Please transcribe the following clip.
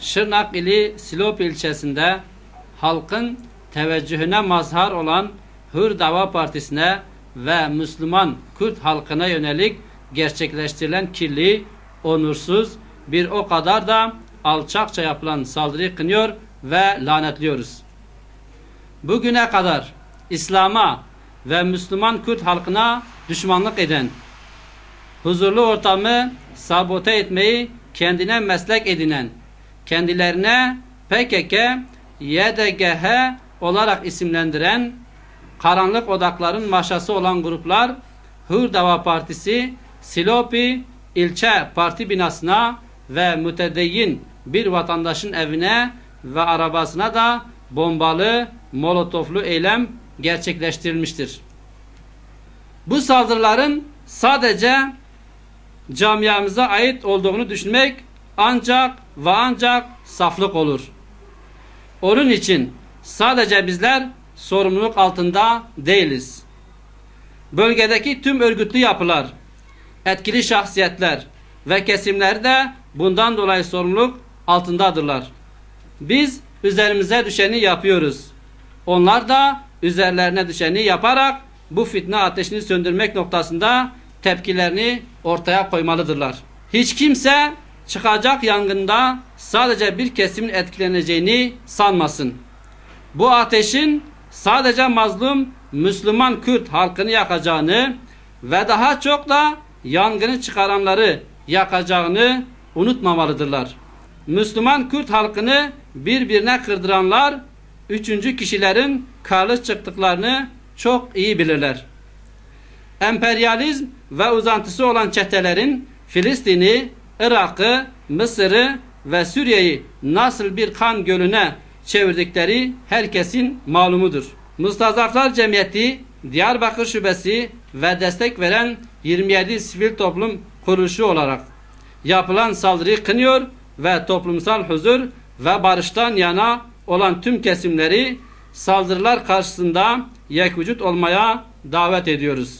Şırnak ili Silop ilçesinde halkın teveccühüne mazhar olan Hür Dava Partisi'ne ve Müslüman Kürt halkına yönelik gerçekleştirilen kirli, onursuz, bir o kadar da alçakça yapılan saldırıyı kınıyor ve lanetliyoruz. Bugüne kadar İslam'a ve Müslüman Kürt halkına düşmanlık eden, huzurlu ortamı sabote etmeyi kendine meslek edinen, kendilerine PKK, YDGH olarak isimlendiren karanlık odakların maşası olan gruplar Hür Dava Partisi Silopi ilçe parti binasına ve mütedeyyin bir vatandaşın evine ve arabasına da bombalı, molotoflu eylem gerçekleştirilmiştir. Bu saldırıların sadece camiamıza ait olduğunu düşünmek ancak ve ancak saflık olur. Onun için sadece bizler sorumluluk altında değiliz. Bölgedeki tüm örgütlü yapılar, etkili şahsiyetler ve kesimler de bundan dolayı sorumluluk altındadırlar. Biz üzerimize düşeni yapıyoruz. Onlar da üzerlerine düşeni yaparak bu fitne ateşini söndürmek noktasında tepkilerini ortaya koymalıdırlar. Hiç kimse çıkacak yangında sadece bir kesimin etkileneceğini sanmasın. Bu ateşin sadece mazlum Müslüman Kürt halkını yakacağını ve daha çok da yangını çıkaranları yakacağını unutmamalıdırlar. Müslüman Kürt halkını birbirine kırdıranlar üçüncü kişilerin karlı çıktıklarını çok iyi bilirler. Emperyalizm ve uzantısı olan çetelerin Filistin'i, Irak'ı, Mısır'ı ve Suriye'yi nasıl bir kan gölüne çevirdikleri herkesin malumudur. Mustazaflar Cemiyeti, Diyarbakır Şubesi ve destek veren 27 sivil toplum kuruluşu olarak yapılan saldırıyı kınıyor ve toplumsal huzur ve barıştan yana olan tüm kesimleri saldırılar karşısında yekvücut olmaya davet ediyoruz.